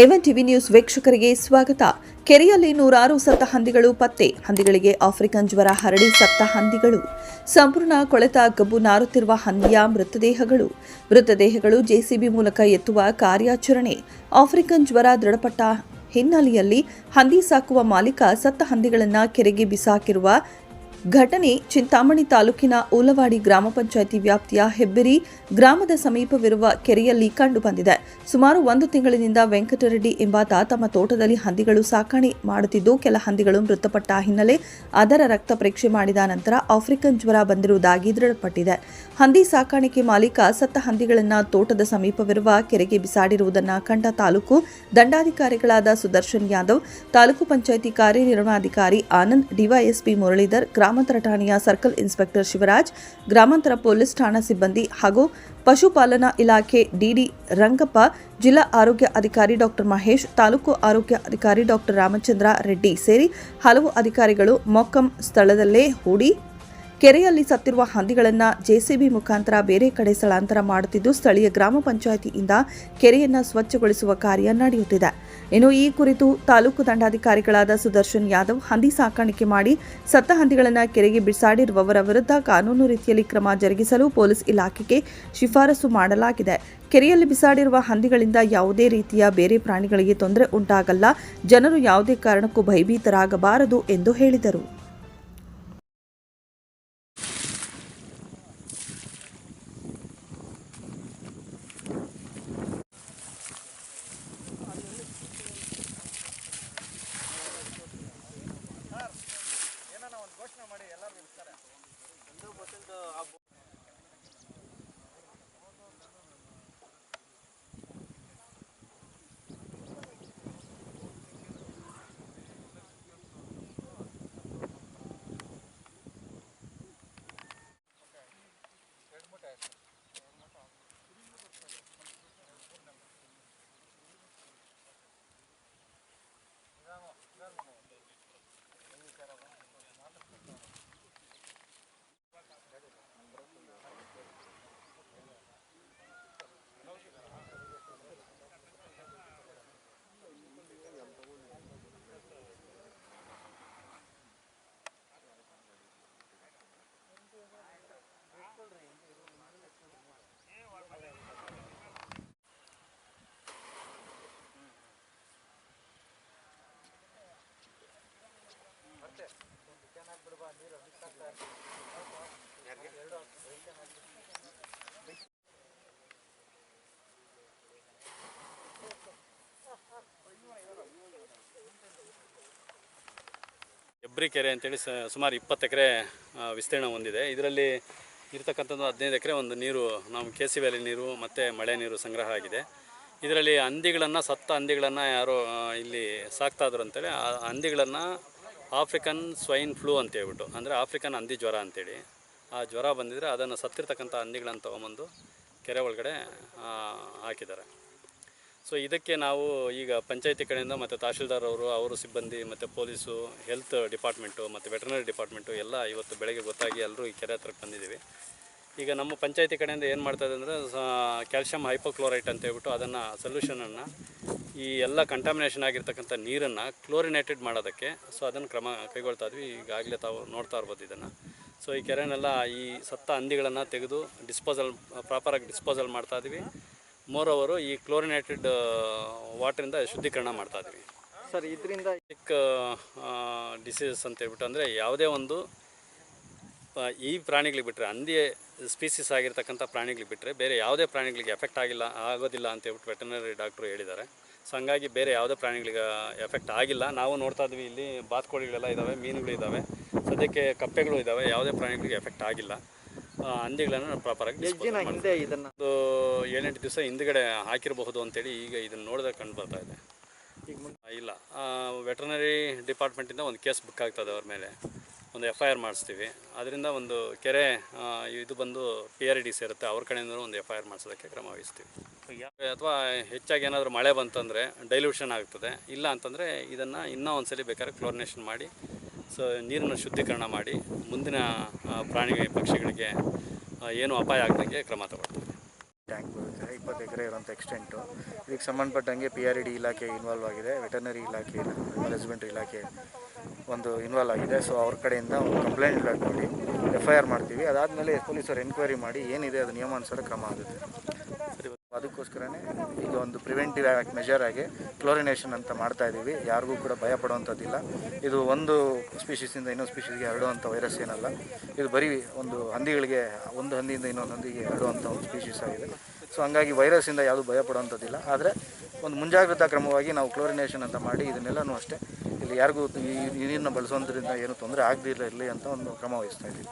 ಎವನ್ TV news ವೀಕ್ಷಕರಿಗೆ ಸ್ವಾಗತ. ಕೆರೆಯಲ್ಲಿ ನೂರಾರು ಸತ್ತ ಹಂದಿಗಳು ಪತ್ತೆ. ಹಂದಿಗಳಿಗೆ ಆಫ್ರಿಕನ್ ಜ್ವರ ಹರಡಿ ಸತ್ತ ಹಂದಿಗಳು ಸಂಪೂರ್ಣ ಕೊಳೆತ ಗಬ್ಬು ನಾರುತ್ತಿರುವ ಹಂದಿಯ ಮೃತದೇಹಗಳು. ಮೃತದೇಹಗಳು ಜೆಸಿಬಿ ಮೂಲಕ ಎತ್ತುವ ಕಾರ್ಯಾಚರಣೆ. ಆಫ್ರಿಕನ್ ಜ್ವರ ದೃಢಪಟ್ಟ ಹಿನ್ನೆಲೆಯಲ್ಲಿ ಹಂದಿ ಸಾಕುವ ಮಾಲೀಕ ಸತ್ತ ಹಂದಿಗಳನ್ನು ಕೆರೆಗೆ ಬಿಸಾಕಿರುವ ಘಟನೆ ಚಿಂತಾಮಣಿ ತಾಲೂಕಿನ ಉಲವಾಡಿ ಗ್ರಾಮ ಪಂಚಾಯಿತಿ ವ್ಯಾಪ್ತಿಯ ಹೆಬ್ಬೆರಿ ಗ್ರಾಮದ ಸಮೀಪವಿರುವ ಕೆರೆಯಲ್ಲಿ ಕಂಡುಬಂದಿದೆ ಸುಮಾರು ಒಂದು ತಿಂಗಳಿನಿಂದ ವೆಂಕಟರೆಡ್ಡಿ ಎಂಬಾತ ತಮ್ಮ ತೋಟದಲ್ಲಿ ಹಂದಿಗಳು ಸಾಕಣೆ ಮಾಡುತ್ತಿದ್ದು, ಕೆಲ ಹಂದಿಗಳು ಮೃತಪಟ್ಟ ಹಿನ್ನೆಲೆ ಅದರ ರಕ್ತ ಪರೀಕ್ಷೆ ಮಾಡಿದ ನಂತರ ಆಫ್ರಿಕನ್ ಜ್ವರ ಬಂದಿರುವುದಾಗಿ ದೃಢಪಟ್ಟಿದೆ. ಹಂದಿ ಸಾಕಾಣಿಕೆ ಮಾಲೀಕ ಸತ್ತ ಹಂದಿಗಳನ್ನು ತೋಟದ ಸಮೀಪವಿರುವ ಕೆರೆಗೆ ಬಿಸಾಡಿರುವುದನ್ನು ಕಂಡ ತಾಲೂಕು ದಂಡಾಧಿಕಾರಿಗಳಾದ ಸುದರ್ಶನ್ ಯಾದವ್, ತಾಲೂಕು ಪಂಚಾಯಿತಿ ಕಾರ್ಯನಿರ್ವಹಣಾಧಿಕಾರಿ ಆನಂದ್, ಡಿವೈಎಸ್ಪಿ ಮುರಳೀಧರ್ ಗ್ರಾಮಾಂತರ ಠಾಣೆಯ ಸರ್ಕಲ್ ಇನ್ಸ್ಪೆಕ್ಟರ್ ಶಿವರಾಜ್, ಗ್ರಾಮಾಂತರ ಪೊಲೀಸ್ ಠಾಣಾ ಸಿಬ್ಬಂದಿ ಹಾಗೂ ಪಶುಪಾಲನಾ ಇಲಾಖೆ ಡಿಡಿ ರಂಗಪ್ಪ, ಜಿಲ್ಲಾ ಆರೋಗ್ಯ ಅಧಿಕಾರಿ ಡಾಕ್ಟರ್ ಮಹೇಶ್, ತಾಲೂಕು ಆರೋಗ್ಯ ಅಧಿಕಾರಿ ಡಾಕ್ಟರ್ ರಾಮಚಂದ್ರ ರೆಡ್ಡಿ ಸೇರಿ ಹಲವು ಅಧಿಕಾರಿಗಳು ಮೊಕ್ಕಂ ಸ್ಥಳದಲ್ಲೇ ಹೂಡಿ ಕೆರೆಯಲ್ಲಿ ಸತ್ತಿರುವ ಹಂದಿಗಳನ್ನು ಜೆಸಿಬಿ ಮುಖಾಂತರ ಬೇರೆ ಕಡೆ ಸ್ಥಳಾಂತರ ಮಾಡುತ್ತಿದ್ದು, ಸ್ಥಳೀಯ ಗ್ರಾಮ ಪಂಚಾಯಿತಿಯಿಂದ ಕೆರೆಯನ್ನು ಸ್ವಚ್ಛಗೊಳಿಸುವ ಕಾರ್ಯ ನಡೆಯುತ್ತಿದೆ. ಇನ್ನು ಈ ಕುರಿತು ತಾಲೂಕು ದಂಡಾಧಿಕಾರಿಗಳಾದ ಸುದರ್ಶನ್ ಯಾದವ್ ಹಂದಿ ಸಾಕಾಣಿಕೆ ಮಾಡಿ ಸತ್ತ ಹಂದಿಗಳನ್ನು ಕೆರೆಗೆ ಬಿಸಾಡಿರುವವರ ವಿರುದ್ಧ ಕಾನೂನು ರೀತಿಯಲ್ಲಿ ಕ್ರಮ ಜರುಗಿಸಲು ಪೊಲೀಸ್ ಇಲಾಖೆಗೆ ಶಿಫಾರಸು ಮಾಡಲಾಗಿದೆ. ಕೆರೆಯಲ್ಲಿ ಬಿಸಾಡಿರುವ ಹಂದಿಗಳಿಂದ ಯಾವುದೇ ರೀತಿಯ ಬೇರೆ ಪ್ರಾಣಿಗಳಿಗೆ ತೊಂದರೆ ಉಂಟಾಗಲ್ಲ. ಜನರು ಯಾವುದೇ ಕಾರಣಕ್ಕೂ ಭಯಭೀತರಾಗಬಾರದು ಎಂದು ಹೇಳಿದರು. ಎಲ್ಲರೂ ಹೆಬ್ರಿ ಕೆರೆ ಅಂತೇಳಿ ಸುಮಾರು ಇಪ್ಪತ್ತು ಎಕರೆ ವಿಸ್ತೀರ್ಣ ಹೊಂದಿದೆ. ಇದರಲ್ಲಿ ಇರತಕ್ಕಂಥದ್ದು ಹದಿನೈದು ಎಕರೆ ಒಂದು ನೀರು ನಮ್ಮ ಕೆ ಸಿ ವ್ಯಾಲಿ ನೀರು ಮತ್ತು ಮಳೆ ನೀರು ಸಂಗ್ರಹ ಆಗಿದೆ. ಇದರಲ್ಲಿ ಹಂದಿಗಳನ್ನು, ಸತ್ತ ಹಂದಿಗಳನ್ನು ಯಾರೋ ಇಲ್ಲಿ ಸಾಕ್ತಾಯಿದ್ರು ಅಂತೇಳಿ, ಆ ಹಂದಿಗಳನ್ನು ಆಫ್ರಿಕನ್ ಸ್ವೈನ್ ಫ್ಲೂ ಅಂತ ಹೇಳ್ಬಿಟ್ಟು, ಅಂದರೆ ಆಫ್ರಿಕನ್ ಹಂದಿ ಜ್ವರ ಅಂತೇಳಿ. ಆ ಜ್ವರ ಬಂದಿದ್ದರೆ ಅದನ್ನು ಸತ್ತಿರ್ತಕ್ಕಂಥ ಹಂದಿಗಳನ್ನು ತೊಗೊಂಬಂದು ಕೆರೆ ಒಳಗಡೆ ಹಾಕಿದ್ದಾರೆ. ಸೊ ಇದಕ್ಕೆ ನಾವು ಈಗ ಪಂಚಾಯತಿ ಕಡೆಯಿಂದ ಮತ್ತು ತಹಶೀಲ್ದಾರ್ ಅವರು ಅವರು ಸಿಬ್ಬಂದಿ, ಮತ್ತು ಪೊಲೀಸು, ಹೆಲ್ತ್ ಡಿಪಾರ್ಟ್ಮೆಂಟು, ಮತ್ತು ವೆಟರ್ನರಿ ಡಿಪಾರ್ಟ್ಮೆಂಟು ಎಲ್ಲ ಇವತ್ತು ಬೆಳಗ್ಗೆ ಗೊತ್ತಾಗಿ ಎಲ್ಲರೂ ಈ ಕೆರೆ ಹತ್ರಕ್ಕೆ ಬಂದಿದ್ದೀವಿ. ಈಗ ನಮ್ಮ ಪಂಚಾಯತಿ ಕಡೆಯಿಂದ ಏನು ಮಾಡ್ತಾಯಿದೆ ಅಂದರೆ ಕ್ಯಾಲ್ಶಿಯಂ ಹೈಪೋಕ್ಲೋರೈಟ್ ಅಂತ ಹೇಳ್ಬಿಟ್ಟು ಅದನ್ನು ಸೊಲ್ಯೂಷನನ್ನು ಈ ಎಲ್ಲ ಕಂಟಾಮಿನೇಷನ್ ಆಗಿರ್ತಕ್ಕಂಥ ನೀರನ್ನು ಕ್ಲೋರಿನೇಟೆಡ್ ಮಾಡೋದಕ್ಕೆ ಸೊ ಅದನ್ನು ಕ್ರಮ ಕೈಗೊಳ್ತಾ ಇದ್ವಿ. ಈಗಾಗಲೇ ತಾವು ನೋಡ್ತಾ ಇರ್ಬೋದು ಇದನ್ನು. ಸೊ ಈ ಕೆರೆನೆಲ್ಲ ಈ ಸತ್ತ ಹಂದಿಗಳನ್ನು ತೆಗೆದು ಡಿಸ್ಪೋಸಲ್ ಪ್ರಾಪರಾಗಿ ಡಿಸ್ಪೋಸಲ್ ಮಾಡ್ತಾ ಇದ್ವಿ. ಮೋರ್ ಓವರು ಈ ಕ್ಲೋರಿನೇಟೆಡ್ ವಾಟ್ರಿಂದ ಶುದ್ಧೀಕರಣ ಮಾಡ್ತಾ ಇದ್ದೀವಿ ಸರ್ ಇದರಿಂದ ಚಿಕ್ಕ ಡಿಸೀಸಸ್ ಅಂತ ಹೇಳ್ಬಿಟ್ಟು ಅಂದರೆ ಯಾವುದೇ ಒಂದು ಈ ಪ್ರಾಣಿಗಳಿಗೆ ಬಿಟ್ಟರೆ ಹಂದಿ ಸ್ಪೀಸಿಸ್ ಆಗಿರ್ತಕ್ಕಂಥ ಪ್ರಾಣಿಗಳಿಗೆ ಬಿಟ್ಟರೆ ಬೇರೆ ಯಾವುದೇ ಪ್ರಾಣಿಗಳಿಗೆ ಎಫೆಕ್ಟ್ ಆಗಿಲ್ಲ ಆಗೋದಿಲ್ಲ ಅಂತ ಹೇಳ್ಬಿಟ್ಟು ವೆಟರ್ನರಿ ಡಾಕ್ಟ್ರು ಹೇಳಿದ್ದಾರೆ. ಸೊ ಹಂಗಾಗಿ ಬೇರೆ ಯಾವುದೇ ಪ್ರಾಣಿಗಳಿಗೆ ಎಫೆಕ್ಟ್ ಆಗಿಲ್ಲ. ನಾವು ನೋಡ್ತಾ ಇದ್ವಿ ಇಲ್ಲಿ ಬಾತ್ಕೋಳಿಗಳೆಲ್ಲ ಇದ್ದಾವೆ ಮೀನುಗಳು ಇದ್ದಾವೆ ಸದ್ಯಕ್ಕೆ ಕಪ್ಪೆಗಳು ಇದ್ದಾವೆ ಯಾವುದೇ ಪ್ರಾಣಿಗಳಿಗೆ ಎಫೆಕ್ಟ್ ಆಗಿಲ್ಲ. ಹಂದಿಗಳನ್ನು ಪ್ರಾಪರಾಗಿ ಹಿಂದೆ ಇದನ್ನ ಒಂದು ಏಳೆಂಟು ದಿವಸ ಹಿಂದ್ಗಡೆ ಹಾಕಿರಬಹುದು ಅಂತೇಳಿ ಈಗ ಇದನ್ನು ನೋಡಿದಾಗ ಕಂಡು ಬರ್ತಾ ಇದೆ. ಈಗ ಮುಂದೆ ಇಲ್ಲ. ವೆಟರ್ನರಿ ಡಿಪಾರ್ಟ್ಮೆಂಟಿಂದ ಒಂದು ಕೇಸ್ ಬುಕ್ ಆಗ್ತದೆ ಅವ್ರ ಮೇಲೆ. ಒಂದು ಎಫ್ ಐ ಆರ್ ಮಾಡಿಸ್ತೀವಿ. ಅದರಿಂದ ಒಂದು ಕೆರೆ ಇದು ಬಂದು ಪಿ ಆರ್ ಡಿ ಸೇರುತ್ತೆ. ಅವ್ರ ಕಡೆಯಿಂದ ಒಂದು ಎಫ್ ಐ ಆರ್ ಮಾಡಿಸೋದಕ್ಕೆ ಕ್ರಮ ವಹಿಸ್ತೀವಿ. ಅಥವಾ ಹೆಚ್ಚಾಗಿ ಏನಾದರೂ ಮಳೆ ಬಂತಂದರೆ ಡೈಲ್ಯೂಷನ್ ಆಗ್ತದೆ. ಇಲ್ಲ ಅಂತಂದರೆ ಇದನ್ನು ಇನ್ನೂ ಒಂದು ಸಲ ಬೇಕಾದ್ರೆ ಕ್ಲೋರಿನೇಷನ್ ಮಾಡಿ, ಸೊ ನೀರನ್ನು ಶುದ್ಧೀಕರಣ ಮಾಡಿ, ಮುಂದಿನ ಪ್ರಾಣಿ ಪಕ್ಷಿಗಳಿಗೆ ಏನು ಅಪಾಯ ಆಗದಂಗೆ ಕ್ರಮ ತಗೊಳ್ತೀವಿ. ಟ್ಯಾಂಕ್ ಇಪ್ಪತ್ತು ಎಕರೆ ಇರೋಂಥ ಎಕ್ಸ್ಟೆಂಟು ಇದಕ್ಕೆ ಸಂಬಂಧಪಟ್ಟಂಗೆ ಪಿ ಆರ್ ಇ ಡಿ ಇಲಾಖೆ ಇನ್ವಾಲ್ವ್ ಆಗಿದೆ. ವೆಟರ್ನರಿ ಇಲಾಖೆ ಮ್ಯಾನೇಜ್ಮೆಂಟ್ ಇಲಾಖೆ. ಒಂದು ಇನ್ವಾಲ್ವ್ ಆಗಿದೆ. ಸೊ ಅವ್ರ ಕಡೆಯಿಂದ ಒಂದು ಕಂಪ್ಲೇಂಟ್ ಮಾಡಿ ಎಫ್ ಐ ಆರ್ ಮಾಡ್ತೀವಿ. ಅದಾದಮೇಲೆ ಪೊಲೀಸರು ಎನ್ಕ್ವೈರಿ ಮಾಡಿ ಏನಿದೆ, ಅದು ನಿಯಮಾನುಸಾರ ಕ್ರಮ ಆಗುತ್ತೆ. ಅದಕ್ಕೋಸ್ಕರನೇ ಈಗ ಒಂದು ಪ್ರಿವೆಂಟಿವ್ ಮೆಜರ್ ಆಗಿ ಕ್ಲೋರಿನೇಷನ್ ಅಂತ ಮಾಡ್ತಾ ಇದ್ದೀವಿ ಯಾರಿಗೂ ಕೂಡ ಭಯ ಪಡುವಂಥದ್ದಿಲ್ಲ. ಇದು ಒಂದು ಸ್ಪೀಷೀಸಿಂದ ಇನ್ನೊಂದು ಸ್ಪೀಷೀಸ್ಗೆ ಹರಡುವಂಥ ವೈರಸ್ ಏನಲ್ಲ. ಇದು ಬರೀ ಒಂದು ಹಂದಿಗಳಿಗೆ, ಒಂದು ಹಂದಿಯಿಂದ ಇನ್ನೊಂದು ಹಂದಿಗೆ ಹರಡುವಂಥ ಒಂದು ಸ್ಪೀಷೀಸ್ ಆಗಿದೆ. ಸೊ ಹಂಗಾಗಿ ವೈರಸ್ಸಿಂದ ಯಾವುದೂ ಭಯ ಪಡುವಂಥದ್ದಿಲ್ಲ. ಆದರೆ ಒಂದು ಮುಂಜಾಗ್ರತಾ ಕ್ರಮವಾಗಿ ನಾವು ಕ್ಲೋರಿನೇಷನ್ ಅಂತ ಮಾಡಿ ಇದನ್ನೆಲ್ಲನೂ ಅಷ್ಟೇ ಯಾರಿಗೂ ನೀರನ್ನು ಬಳಸೋದ್ರಿಂದ ಏನು ತೊಂದರೆ ಆಗದಿಲ್ಲ ಇರಲಿ ಅಂತ ಒಂದು ಕ್ರಮ ವಹಿಸ್ತಾ ಇದ್ದೀವಿ.